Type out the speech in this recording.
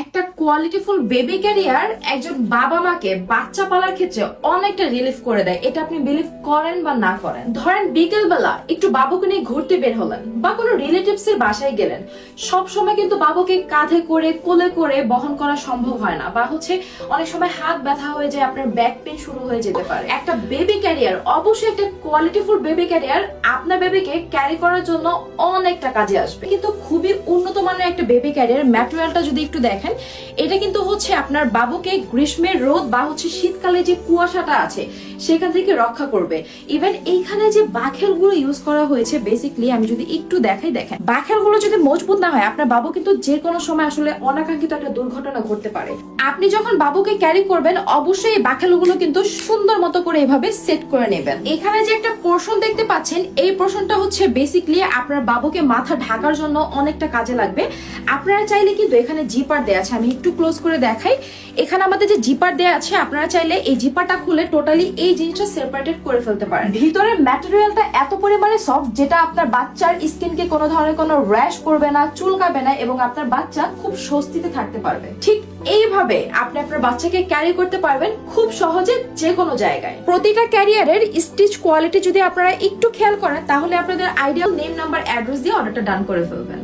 একটা কোয়ালিটিফুল baby career একজন বাবা মাকে বাচ্চা পালার ক্ষেত্রে অনেকটা রিলিফ করে দেয়। এটা আপনি বিলিভ করেন বা না করেন। ধরেন বিকেল বেলা একটু বাবুকে নিয়ে ঘুরতে বের হলেন বা কোনো রিলেটিভস এর বাসায় গেলেন। সব সময় কিন্তু বাবুকে কাঁধে করে, কোলে করে বহন করা সম্ভব হয় না বা হচ্ছে অনেক সময় হাত ব্যথা হয়ে যায়, আপনার ব্যাক পেন শুরু হয়ে যেতে পারে। একটা বেবি ক্যারিয়ার অবশ্যই একটা কোয়ালিটিফুল বেবি ক্যারিয়ার আপনার বেবিকে ক্যারি করার জন্য অনেকটা কাজে আসবে। কিন্তু খুবই উন্নত মানের একটা বেবি ক্যারিয়ার ম্যাটেরিয়ালটা যদি একটু দেখেন এটা কিন্তু হচ্ছে আপনার বাবুকে গ্রীষ্মের রোদ বা হচ্ছে শীতকালে যে কুয়াশাটা আছে, সেখান থেকে রক্ষা করবে। ইভেন এইখানে যে বাখেলগুলো ইউজ করা হয়েছে বেসিকলি আমি যদি একটু দেখাই, দেখেন। বাখেলগুলো যদি মজবুত না হয়, আপনার বাবু কিন্তু যে কোনো সময় আসলে অনাকাঙ্ক্ষিত একটা দুর্ঘটনা ঘটতে পারে। আপনি যখন বাবুকে ক্যারি করবেন, অবশ্যই এই বাখেলগুলো কিন্তু সুন্দর মতো করে এভাবে সেট করে নেবেন। এখানে যে একটা পোর্শন দেখতে পাচ্ছেন, এই পোর্শনটা হচ্ছে বেসিকলি আপনার বাবুকে মাথা ঢাকার জন্য অনেকটা কাজে লাগবে। আপনারা চাইলে কিন্তু এখানে জিপার দেওয়া আছে, আমি একটু ক্লোজ করে দেখাই। এখানে আমাদের যে জিপার দেওয়া আছে, আপনারা চাইলে এই জিপারটা খুলে টোটালি এই জিনিসটা সেপারেটেড করে ফেলতে পারেন। ভিতরের ম্যাটেরিয়ালটা এত পরিমাণে সফট যেটা আপনার বাচ্চার স্কিনকে কোনো ধরনের কোনো র্যাশ করবে না, চুলকাবে না এবং আপনার বাচ্চা খুব স্বস্তিতে থাকতে পারবে। ঠিক এইভাবে আপনি আপনার বাচ্চাকে ক্যারি করতে পারবেন খুব সহজে যে কোনো জায়গায়। প্রতিটা ক্যারিয়ারের স্টিচ কোয়ালিটি যদি আপনারা একটু খেয়াল করেন, তাহলে আপনাদের আইডিয়াল নেম নাম্বার অ্যাড্রেস দিয়ে অর্ডারটা ডান করে ফেলবেন।